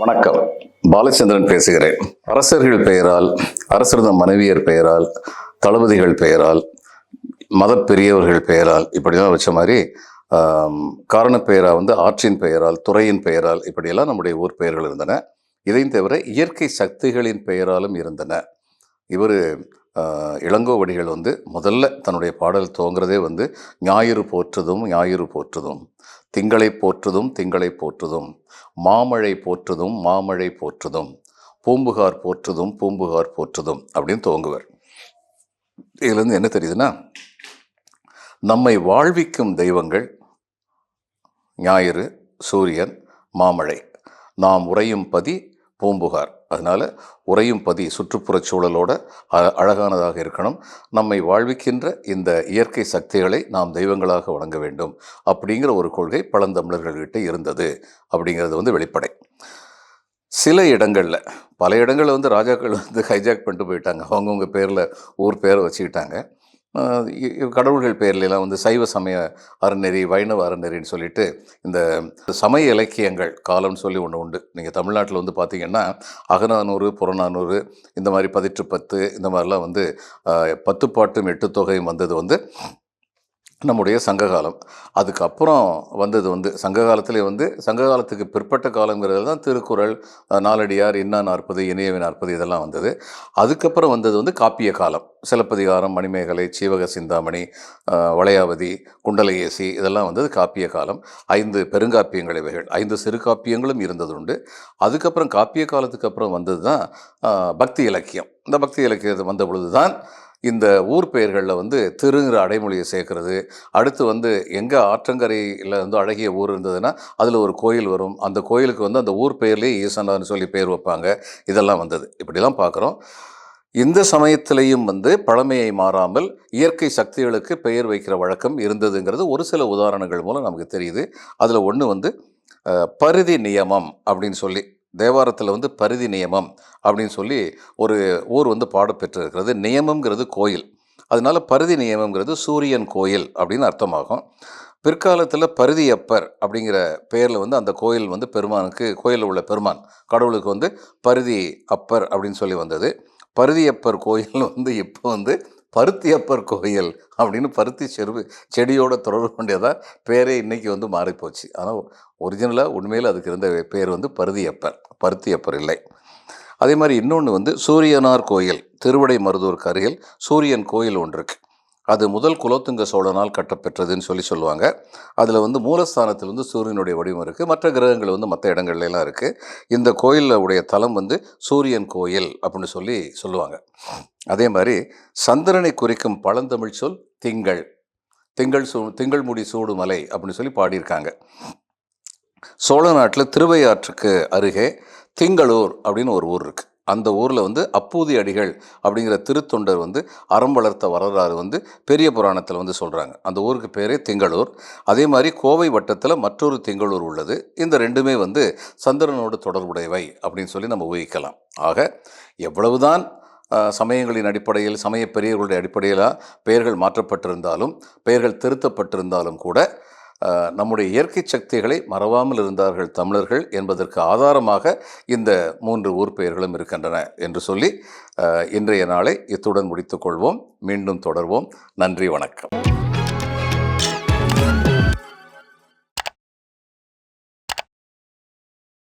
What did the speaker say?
வணக்கம். பாலச்சந்திரன் பேசுகிறேன். அரசர்கள் பெயரால் அரசரது மனைவியர் பெயரால் தளபதிகள் பெயரால் மத பெரியவர்கள் பெயரால் இப்படிலாம் வச்ச மாதிரி காரண பெயராக வந்து ஆற்றின் பெயரால் துறையின் பெயரால் இப்படியெல்லாம் நம்முடைய ஊர் பெயர்கள் இருந்தன. இதையும் தவிர இயற்கை சக்திகளின் பெயராலும் இருந்தன. இவர் இளங்கோவடிகள் வந்து முதல்ல தன்னுடைய பாடல் துவங்குறதே வந்து ஞாயிறு போற்றுதும் ஞாயிறு போற்றுதும். திங்களை போற்றுதும் திங்களை போற்றுதும். மாமழை போற்றுதும் மாமழை போற்றுதும். பூம்புகார் போற்றுதும் பூம்புகார் போற்றுதும் அப்படின்னு துவங்குவார். இதுலேருந்து என்ன தெரியுதுன்னா நம்மை வாழ்விக்கும் தெய்வங்கள் ஞாயிறு சூரியன் மாமழை. நாம் உறையும் பதி பூம்புகார். அதனால் உறையும் பதி சுற்றுப்புறச் சூழலோட அழகானதாக இருக்கணும். நம்மை வாழ்விக்கின்ற இந்த இயற்கை சக்திகளை நாம் தெய்வங்களாக வணங்க வேண்டும் அப்படிங்கிற ஒரு கொள்கை பழந்தமிழர்கள்கிட்ட இருந்தது அப்படிங்கிறது வந்து வெளிப்படை. சில இடங்களில் பல இடங்களில் வந்து ராஜாக்கள் வந்து ஹைஜாக் பண்ணிட்டு போயிட்டாங்க. அவங்கவுங்க பேரில் ஊர் பேரை வச்சுக்கிட்டாங்க. கடவுள்கள் பெயர்லாம் வந்து சைவ சமய அறநெறி வைணவ அறநெறின்னு சொல்லிட்டு இந்த சமய இலக்கியங்கள் காலம்னு சொல்லி ஒன்று உண்டு. நீங்கள் தமிழ்நாட்டில் வந்து பார்த்தீங்கன்னா அகநானூறு புறநானூறு இந்த மாதிரி பதிற்று பத்து இந்த மாதிரிலாம் வந்து பத்துப்பாட்டும் பத்து பாட்டும் எட்டு தொகையும் வந்தது வந்து நம்முடைய சங்ககாலம். அதுக்கப்புறம் வந்தது வந்து சங்க காலத்திலே வந்து சங்க காலத்துக்கு பிற்பட்ட காலங்கிறது தான் திருக்குறள் நாலடியார் இன்னா நாற்பது இணையவை நாற்பது இதெல்லாம் வந்தது. அதுக்கப்புறம் வந்தது வந்து காப்பிய காலம். சிலப்பதிகாரம் மணிமேகலை சீவக சிந்தாமணி வளையாவதி குண்டலையேசி இதெல்லாம் வந்தது காப்பிய காலம். ஐந்து பெருங்காப்பியங்கள் இவைகள். ஐந்து சிறு காப்பியங்களும் இருந்தது உண்டு அதுக்கப்புறம் காப்பிய காலத்துக்கு அப்புறம் வந்தது தான் பக்தி இலக்கியம். இந்த பக்தி இலக்கியம் வந்த பொழுது தான் இந்த ஊர் பெயர்களில் வந்து திருங்கிற அடைமொழியை சேர்க்கறது. அடுத்து வந்து எங்கே ஆற்றங்கரையில் வந்து அழகிய ஊர் இருந்ததுன்னா அதில் ஒரு கோயில் வரும். அந்த கோயிலுக்கு வந்து அந்த ஊர் பெயர்லேயே ஈசனார்னு சொல்லி பேர் வைப்பாங்க. இதெல்லாம் வந்தது. இப்படிலாம் பார்க்குறோம். இந்த சமயத்திலையும் வந்து பழமையை மாறாமல் இயற்கை சக்திகளுக்கு பெயர் வைக்கிற வழக்கம் இருந்ததுங்கிறது ஒரு சில உதாரணங்கள் மூலம் நமக்கு தெரியுது. அதில் ஒன்று வந்து பருதி பரிதி நியமம் அப்படின்னு சொல்லி தேவாரத்தில் வந்து பரிதி நியமம் அப்படின்னு சொல்லி ஒரு ஊர் வந்து பாடப்பெற்றிருக்கிறது நியமம்ங்கிறது கோயில். அதனால பரிதி நியமங்கிறது சூரியன் கோயில் அப்படின்னு அர்த்தமாகும். பிற்காலத்தில் பரிதியப்பர் அப்படிங்கிற பெயரில் வந்து அந்த கோயில் வந்து பெருமானுக்கு கோயிலில் உள்ள பெருமான் கடவுளுக்கு வந்து பரிதி அப்பர் அப்படின்னு சொல்லி வந்தது. பருதியப்பர் கோயில் வந்து இப்போ வந்து பருத்தியப்பர் கோயில் அப்படின்னு பருத்தி செருவு செடியோட தொடர்பு கொண்டதா பேரே இன்றைக்கி வந்து மாறிப்போச்சு. ஆனால் ஒரிஜினலாக உண்மையில் அதுக்கு இருந்த பேர் வந்து பருதியப்பர் பருத்தியப்பர் இல்லை. அதே மாதிரி இன்னொன்று வந்து சூரியனார் கோயில் திருவடை மருதூருக்கு அருகில் சூரியன் கோயில் ஒன்று இருக்குது அது முதல் குலோத்துங்க சோழனால் கட்டப்பெற்றதுன்னு சொல்லி சொல்லுவாங்க. அதில் வந்து மூலஸ்தானத்தில் வந்து சூரியனுடைய வடிவம் இருக்குது மற்ற கிரகங்கள் வந்து மற்ற இடங்கள்லாம் இருக்குது இந்த கோயிலில் உடைய தலம் வந்து சூரியன் கோயில் அப்படின்னு சொல்லி சொல்லுவாங்க. அதே மாதிரி சந்திரனை குறிக்கும் பழந்தமிழ் சொல் திங்கள். திங்கள் சூ திங்கள் முடி சூடு மலை அப்படின்னு சொல்லி பாடியிருக்காங்க. சோழ நாட்டில் திருவையாற்றுக்கு அருகே திங்களூர் அப்படின்னு ஒரு ஊர் இருக்குது அந்த ஊரில் வந்து அப்பூதி அடிகள் அப்படிங்கிற திருத்தொண்டர் வந்து அறம் வளர்த்த வரலாறு வந்து பெரிய புராணத்தில் வந்து சொல்கிறாங்க அந்த ஊருக்கு பேரே திங்களூர். அதே மாதிரி கோவை வட்டத்தில் மற்றொரு திங்களூர் உள்ளது. இந்த ரெண்டுமே வந்து சந்திரனோடு தொடர்புடையவை அப்படின்னு சொல்லி நம்ம ஊகிக்கலாம். ஆக எவ்வளவுதான் சமயங்களின் அடிப்படையில் சமய பெரியவர்களுடைய அடிப்படையில் பெயர்கள் மாற்றப்பட்டிருந்தாலும் பெயர்கள் திருத்தப்பட்டிருந்தாலும் கூட நம்முடைய இயற்கை சக்திகளை மறவாமல் இருந்தார்கள் தமிழர்கள் என்பதற்கு ஆதாரமாக இந்த மூன்று ஊர் பெயர்களும் இருக்கின்றன என்று சொல்லி இன்றைய நாளை இத்துடன் முடித்துக்கொள்வோம் மீண்டும் தொடர்வோம். நன்றி வணக்கம்.